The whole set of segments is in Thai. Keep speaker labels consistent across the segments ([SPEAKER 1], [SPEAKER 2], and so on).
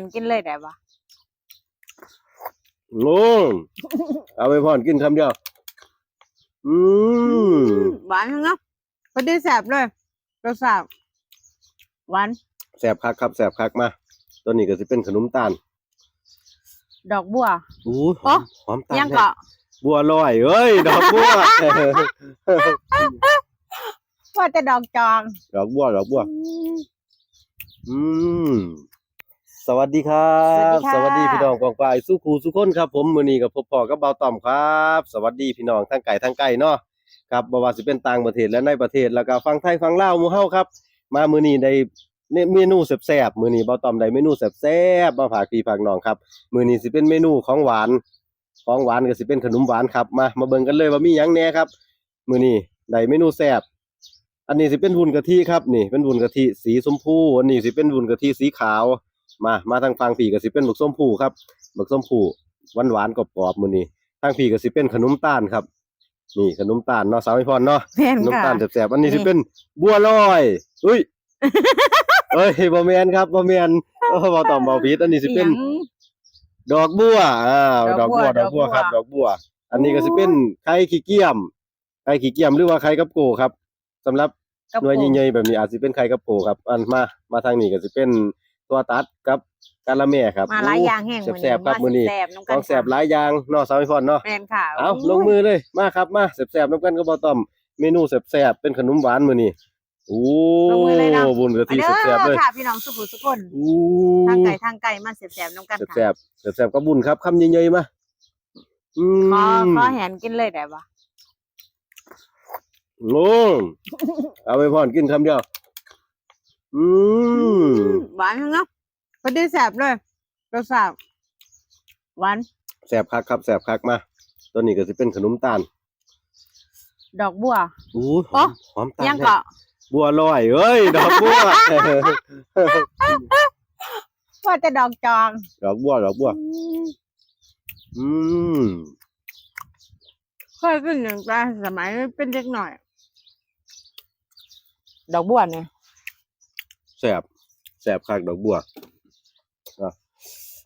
[SPEAKER 1] นกินเลยได้ปะ
[SPEAKER 2] โอ้เอาไปพอนกินคำเดียว อืม
[SPEAKER 1] หวานจังเนาะพอดีแสบเลยรสชาติหวาน
[SPEAKER 2] แสบคักครับแสบคักมาตัวนี้ก็สิเป็นขนมตาล
[SPEAKER 1] ดอกบัว
[SPEAKER 2] อู้ห
[SPEAKER 1] โอ๊ะ
[SPEAKER 2] อมหอมตาล
[SPEAKER 1] ยัง
[SPEAKER 2] แท้
[SPEAKER 1] เกาะ
[SPEAKER 2] บัวลอยเอ้ย ดอกบัว
[SPEAKER 1] ว่าแต่ดอกจอง
[SPEAKER 2] ดอกบัวดอกบัว
[SPEAKER 1] อืม
[SPEAKER 2] อืม สวัสดีครับ
[SPEAKER 1] สวัสดีค่ะ
[SPEAKER 2] พี่น้องกองปลายสู้ครูสู้คนครับ ผมมื้อนี้กับพบพ่อกับเบาต่อมครับ สวัสดีพี่น้องทั้งไก่ทั้งไก่เนาะครับบ่ว่าสิเป็นต่างประเทศและในประเทศแล้วก็ฟังไทยฟังลาวหมู่เฮาครับ มามื้อนี้ได้เมนูแซ่บๆมื้อนี้เบาต่อมได้เมนูแซ่บๆมาฝากพี่ฝากน้องครับมื้อนี้สิเป็นเมนูของหวานของหวานก็สิเป็นขนมหวานครับมามาเบิ่งกันเลยว่ามีหยังแหน่ครับมื้อนี้ได้เมนูแซ่บอันนี้สิเป็นวุ้นกะทิครับนี่เป็นวุ้นกะทิสีชมพูอันนี้สิเป็นวุ้นกะทิสีขาว มา มาทางฟังผีก็สิเป็นหมึกส้มผูครับหมึกส้มผูหวานหวานๆกรอบๆมื้อนี้ทางผีก็สิเป็นขนมตาลครับ นี่ขนมตาลเนาะสาวไอพรเนาะ
[SPEAKER 1] แม่น
[SPEAKER 2] ขนม
[SPEAKER 1] ค่ะ
[SPEAKER 2] ตาลแซ่บๆอันนี้สิ
[SPEAKER 1] นี่
[SPEAKER 2] เป็นบัวลอยอุ้ยเอ้ยบ่แม่นครับบ่แม่นเออบ่ต้องเบาผิดอันนี้สิเป็น
[SPEAKER 1] อีหยัง
[SPEAKER 2] ดอกบัวอ้าวด
[SPEAKER 1] ด
[SPEAKER 2] อ
[SPEAKER 1] อกกบั
[SPEAKER 2] บัว
[SPEAKER 1] ว
[SPEAKER 2] ดอกบัว
[SPEAKER 1] ดอกบัว
[SPEAKER 2] ครับ ดอกบัว อันนี้ก็สิเป็นไข่ขี้เกียมไข่ขี้เกียมหรือว่าไข่กับโกครับสำหรับ
[SPEAKER 1] กระ
[SPEAKER 2] หน่วย
[SPEAKER 1] ปุก
[SPEAKER 2] ใหญ่ๆแบบนี้อาจสิเป็นไข่กับโกครับ อันมามาทางนี้ก็สิเป็น ตัวตัดกับกะละแม่ครับ
[SPEAKER 1] มาหลายอย่างแห้ง
[SPEAKER 2] แซ่บๆครับมื้อนี้
[SPEAKER 1] แซ่บๆน้ำ
[SPEAKER 2] ข
[SPEAKER 1] กั
[SPEAKER 2] อนงแซ่บหลายอย่างเนาะสาวไอพรเนาะ
[SPEAKER 1] แม่นค่ะ
[SPEAKER 2] เอาลงมือเลยมาครับมาแซ่บๆน้ำกันก็บ่ต้อมเมนูแซ่บๆเป็นขนมหวานมื้อนี้โอ้
[SPEAKER 1] ลงมือเลยเนาะ
[SPEAKER 2] บุญกะทิ
[SPEAKER 1] เด้
[SPEAKER 2] แซ่บๆ
[SPEAKER 1] อ
[SPEAKER 2] เลย
[SPEAKER 1] ค่ะพี่น้องสุขุสุกคน
[SPEAKER 2] อู้
[SPEAKER 1] ทางไก่ทางไก่มาแซ่บๆน้ำกัน
[SPEAKER 2] แซ่
[SPEAKER 1] ค่ะ
[SPEAKER 2] บๆแซ่บๆก็บุญครับคำใหญ่ๆมาอืม
[SPEAKER 1] ขอขอแหนกินเลยได้ปะ
[SPEAKER 2] โอ้เอาไปพอนกินคำเดียว อืม
[SPEAKER 1] หวานจังเนาะพอดีแสบเลยรสชาติหวาน
[SPEAKER 2] แซ่บคักครับแซ่บคักมาตัวนี้ก็สิเป็นขนมตาล
[SPEAKER 1] ดอกบัว
[SPEAKER 2] อู้ห
[SPEAKER 1] โอ๊ะ
[SPEAKER 2] อมหอมตาล
[SPEAKER 1] ยัง
[SPEAKER 2] แท้
[SPEAKER 1] เกาะ
[SPEAKER 2] บัวลอยเอ้ย ดอกบัว
[SPEAKER 1] ว่าแต่ดอกจอง
[SPEAKER 2] ดอกบัวดอกบัว
[SPEAKER 1] อืม
[SPEAKER 2] อืม
[SPEAKER 1] เคยกินหนึ่งแต่สมัยเป็นเด็กหน่อย ดอกบัวเนี่ย
[SPEAKER 2] แซ่บแซ่บคักดอกบัวอะ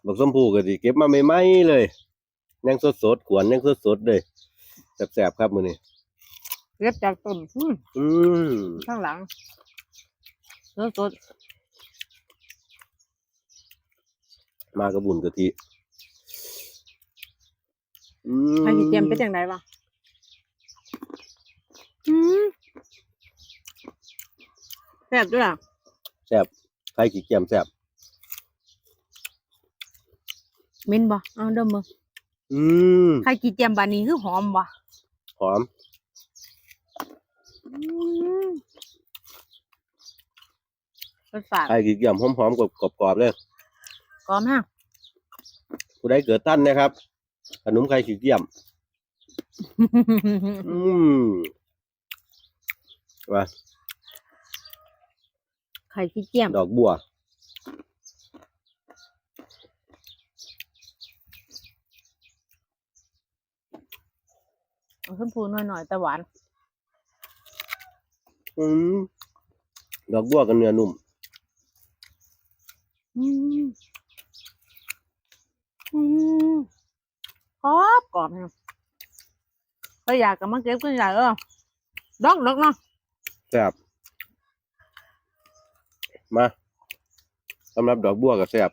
[SPEAKER 2] บักส้มพูก็สิเก็บมาใหม่ๆเลยยังสดๆกวนยังสดๆเลยแซ่บๆครับมื้อนี้
[SPEAKER 1] เล็บจากต้นอืม
[SPEAKER 2] อืม
[SPEAKER 1] ข้างหลังสด
[SPEAKER 2] มากระบุญกะทิอืม
[SPEAKER 1] ๆใครสิเตรียมไปจังไดวะอืมแซ่บด้วยอะ
[SPEAKER 2] แซ่บไข่ขี้เกียมแซ่บ
[SPEAKER 1] มินบ่เอาเดิมมือ
[SPEAKER 2] อืม
[SPEAKER 1] ใครกี่เจียมบานนี้คือหอมบ่
[SPEAKER 2] หอม
[SPEAKER 1] อืมรสชาติ
[SPEAKER 2] ไข่ขี้เกียมหอมๆกรอบๆเลย
[SPEAKER 1] กรอบฮะ
[SPEAKER 2] ผู้ใดเกิดตั้นนะครับ ขนมไข่ขี้เกียม อืมว่า
[SPEAKER 1] ไข่ขี้เจียม
[SPEAKER 2] ดอกบัว
[SPEAKER 1] เอาชมพูหน่อยๆแต่หวาน
[SPEAKER 2] อืมดอกบัวกับเนื้อนุ่ม
[SPEAKER 1] อืมอืมกรอบกรอบฮะถ้าอยากก็มาเก็บกันใหญ่เออดอกดอกเนาะ
[SPEAKER 2] แซ่บ มาสำหรับดอกบัวกับแซ่บ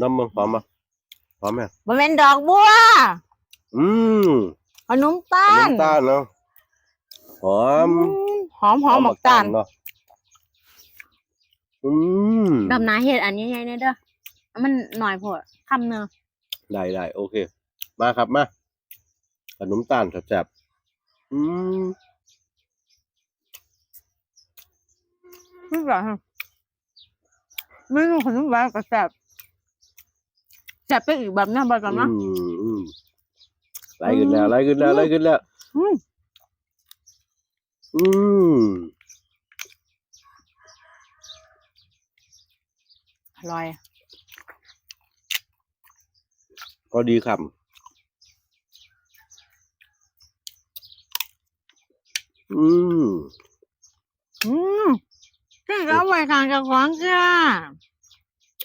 [SPEAKER 2] น้ำมันหอมมาหอมไหม
[SPEAKER 1] บ่แม่นดอกบัว
[SPEAKER 2] อืม
[SPEAKER 1] ขนมตาล
[SPEAKER 2] น้ำตาลเนาะหอม
[SPEAKER 1] อืมหอมหอมหมกตาล
[SPEAKER 2] เนาะอืม
[SPEAKER 1] ดำนาเห็ดอันใหญ่ๆเนี่ยเด้ออันมันหน่อยโพดคำเนอะ
[SPEAKER 2] ได้ได้โอเค มาครับมาขนมตาลแซ่บๆอืม
[SPEAKER 1] ไม่ไหวฮะไม่รู้ขนมหวานก็แซ่บแซ่บไปอีกแบบนะบ่กันนะ
[SPEAKER 2] อืมอืมไล่ขึ้นแล้วไล่ขึ้นแล้วไล่ขึ้นแล้ว
[SPEAKER 1] อืม
[SPEAKER 2] อืม
[SPEAKER 1] อร่อย
[SPEAKER 2] ก็ดีครับอืม
[SPEAKER 1] อืมนี่ก็เอาไว้กลางกับของจ้า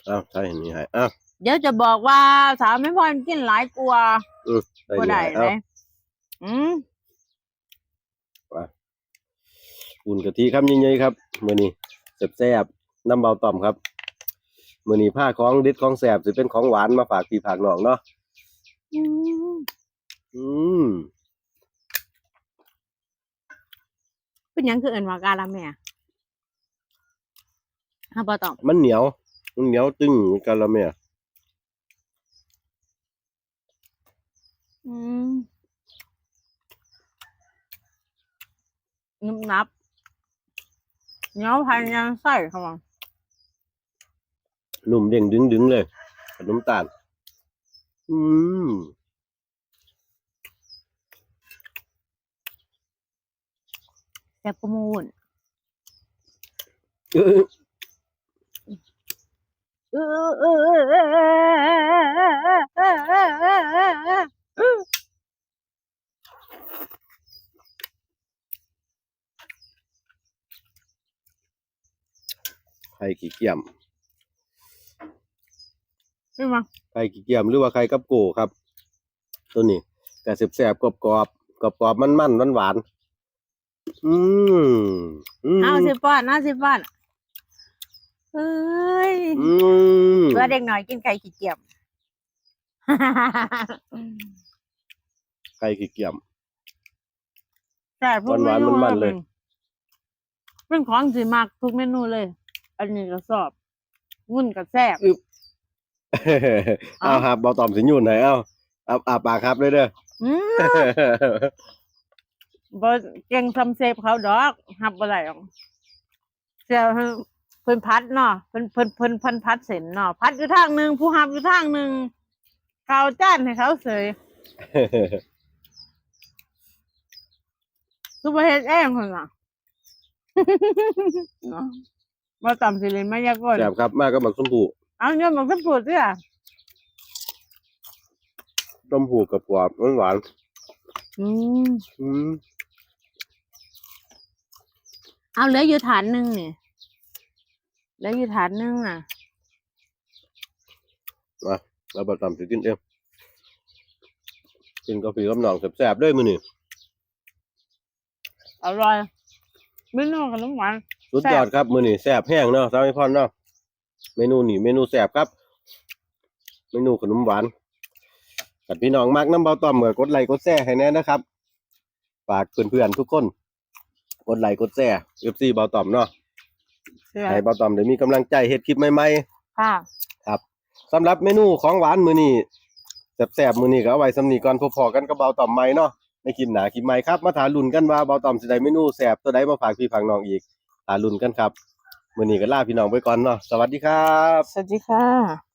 [SPEAKER 2] อ้าวใช่เห็นนี่ให้อ้าว
[SPEAKER 1] เดี๋ยวจะบอกว่าสาวไม่พอกินหลายกลัว
[SPEAKER 2] ได้
[SPEAKER 1] ก็
[SPEAKER 2] นี่
[SPEAKER 1] ได้
[SPEAKER 2] ให้
[SPEAKER 1] เล
[SPEAKER 2] อ้าวย
[SPEAKER 1] อืม
[SPEAKER 2] อุ่นกะทิครับยิ่งๆครับมื้อนี้แซ่บๆน้ำเบาต่อมครับมื้อนี้ผ้าของเด็ดของแซ่บสิเป็นของหวานมาฝากพี่ฝากน้องเนาะ
[SPEAKER 1] อืม
[SPEAKER 2] อืม
[SPEAKER 1] เป็นหยังคือเอินว่ากาละแม่ ฮะบ่ต้อง
[SPEAKER 2] มันเหนียว มันเหนียวตึงกันละแม่
[SPEAKER 1] อืมนุบนับเหนียวภายในไส้เขาบอก
[SPEAKER 2] นุ่มเด้งดึงๆเลยขนมตาล อืม
[SPEAKER 1] แซ่บประมูล
[SPEAKER 2] ไข่ขี้เกียม
[SPEAKER 1] ใช่ไหม
[SPEAKER 2] ไข่ขี้เกียมหรือว่าไข่กับโกครับ ตัวนี้ก็แซ่บๆกรอบๆกรอบๆมันๆหวานๆอืมอืม
[SPEAKER 1] เอาสิป้อนเอาสิป้อน เฮ้ย
[SPEAKER 2] อืม
[SPEAKER 1] เพื่อเด็กหน่อยกินไก่ขี้เกียจ
[SPEAKER 2] ไข่ขี้เกียม
[SPEAKER 1] แต่พวก
[SPEAKER 2] หวานๆ
[SPEAKER 1] เมนู
[SPEAKER 2] มันๆเลย
[SPEAKER 1] เป็นของสิมากทุกเมนูเลย อันนี้ก็สอบงุ่นกับแซ่บ
[SPEAKER 2] เอาครับเบาตอมสิยุ่นไหนเอาเอาอาปากครับเลยเด้อ
[SPEAKER 1] อืมบ่เก่งทำเซฟเขาดอกหับบ่ได้หรอกเจ้า เพิ่นพัดเนาะเพิ่นเพิ่นเพิ่นเพิ่นพัดเส้นเนาะพัดอยู่ทางหนึงผู้หับอยู่ทางหนึงเขาจ้านให้เขาเสยคือบ่เฮ็ดเองพุ่นน่ะเนาะบ่ตำสิเล่นมายากล
[SPEAKER 2] แซ่บครับมากกับหมักส้มผู
[SPEAKER 1] เอาเงินมันก็พูดสิอะ
[SPEAKER 2] ส้มผูกับกรอบหวาน
[SPEAKER 1] อืม
[SPEAKER 2] ๆอืม
[SPEAKER 1] เอาเหลืออยู่ฐานหนึ่งนี่เหลืออยู่ฐานหนึ่งอะ
[SPEAKER 2] มาแล้วเบาตอมสิกินเองกินกาแฟกับน้องแซ่บๆเด้วยมื้อนี้
[SPEAKER 1] อร่อยเมนูขนมหวาน
[SPEAKER 2] สุดยอดครับ มื้อนี้แซ่บแห้งเนาะสาวพรเนาะเมนูนี้เมนูแซ่บครับ เมนูขนมหวานถ้าพี่น้องมักน้ำเบาตอมก็กดไลค์กดแชร์ให้แน่นะครับฝากเพื่อนๆทุกคน กดไลค์กดแชร์ FC เบาตอมเนาะ
[SPEAKER 1] เชื่อ
[SPEAKER 2] ให้เบาตอมได้มีกำลังใจเฮ็ดคลิปใหม่
[SPEAKER 1] ค่ะ
[SPEAKER 2] ๆครับสำหรับเมนูของหวานมื้อนี้แซ่บๆมื้อนี้ก็เอาไว้สำนี้ก่อนพอๆกันกับเบาตอมใหม่เนาะในคลิปหน้าคลิปใหม่ครับมาถาลุ้นกันว่าเบาตอมสิได้เมนูแซ่บตัวใดมาฝากพี่ฝากน้องอีกถาลุ้นกันครับมื้อนี้ก็ลาพี่น้องไปก่อนเนาะสวัสดีครับ
[SPEAKER 1] สวัสดีค่ะ